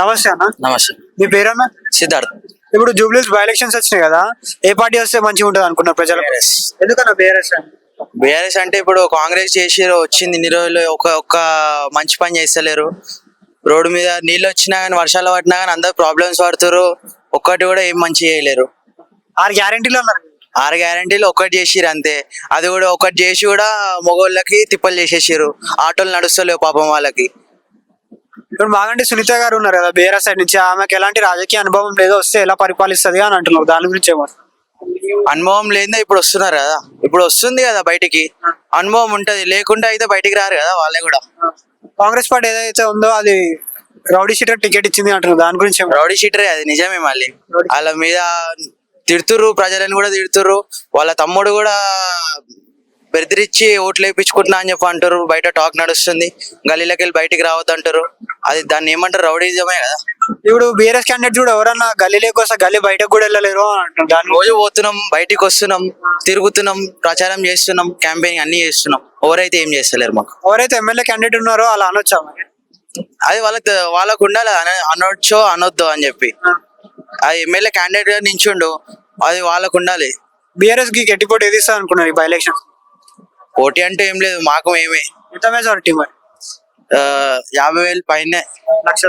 నమస్తే అన్న. నమస్తే. మీ పేరన్నా? సిద్ధార్థ్. ఇప్పుడు జూబ్లీస్ బై ఎలక్షన్స్ వచ్చినాయి కదా ఏ పార్టీ వస్తే మంచిగా ఉంటుంది అనుకున్నారు ప్రజలు. ఎందుకన్నా బీఆర్ఎస్ బీఆర్ఎస్ అంటే ఇప్పుడు కాంగ్రెస్ చేసి వచ్చింది ఇన్ని రోజులు ఒక ఒక్క మంచి పని చేస్తలేరు. రోడ్డు మీద నీళ్ళు వచ్చినా కానీ వర్షాలు పడినా కానీ అందరు ప్రాబ్లమ్స్ పడుతున్నారు ఒక్కటి కూడా ఏం మంచి చేయలేరు. ఆరు గ్యారెంటీలు అన్నారు. ఆరు గ్యారంటీలు ఒక్కటి చేసిరు అంతే. అది కూడా ఒకటి చేసి కూడా మగోళ్ళకి తిప్పలు చేసేసారు ఆటోలు నడుస్తలేవు పాపం వాళ్ళకి. ఇప్పుడు మాగంటి సునీత గారు ఉన్నారు కదా బీఆర్ఎస్ సైడ్ నుంచి ఆమెకి ఎలాంటి రాజకీయ అనుభవం లేదో వస్తే ఎలా పరిపాలిస్తుంది అని అంటున్నారు. దాని గురించి ఏమో. అనుభవం లేదే ఇప్పుడు వస్తున్నారు కదా. ఇప్పుడు వస్తుంది కదా బయటికి. అనుభవం ఉంటది. లేకుండా అయితే బయటికి రారు కదా వాళ్ళే కూడా. కాంగ్రెస్ పార్టీ ఏదైతే ఉందో అది రౌడీ షీటర్ టికెట్ ఇచ్చింది అంటున్నారు. దాని గురించి ఏమో. రౌడీ షీటరే అది నిజమే మళ్ళీ. వాళ్ళ మీద తిడుతుర్రు ప్రజలను కూడా తిడుతుర్రు. వాళ్ళ తమ్ముడు కూడా బెదిరించి ఓట్లు వేయించుకుంటున్నా అని చెప్పి అంటారు. బయట టాక్ నడుస్తుంది. గలీలోకి వెళ్ళి బయటికి రావద్దు అంటారు. అది దాన్ని ఏమంటారు? రౌడీజమే కదా. ఇప్పుడు బీఆర్ఎస్ క్యాండిడేట్ కూడా ఎవరన్నా గల్లీలోకి వస్తే గల్లీ బయటకు కూడా వెళ్ళలేరు దాని రోజు పోతున్నాం బయటికి వస్తున్నాం తిరుగుతున్నాం ప్రచారం చేస్తున్నాం క్యాంపెయినింగ్ అన్ని చేస్తున్నాం. ఎవరైతే ఏం చేస్తలేరు మాకు. ఎవరైతే ఎమ్మెల్యే క్యాండిడేట్ ఉన్నారో అలా అనొచ్చా? అది వాళ్ళకి వాళ్ళకు ఉండాలి. అన- అనొచ్చో అనొద్దు అని చెప్పి. అది ఎమ్మెల్యే క్యాండిడేట్గా నించుండు. అది వాళ్ళకు ఉండాలి. బీఆర్ఎస్కి గట్టిపోటీ ఏది ఇస్తా అనుకున్నారు ఈ బై ఎలక్షన్ పోటీ అంటే ఏం లేదు మాకు మేమే. ఎంత మెజారిటీ మరి? యాభై వేలు పైనే. లక్ష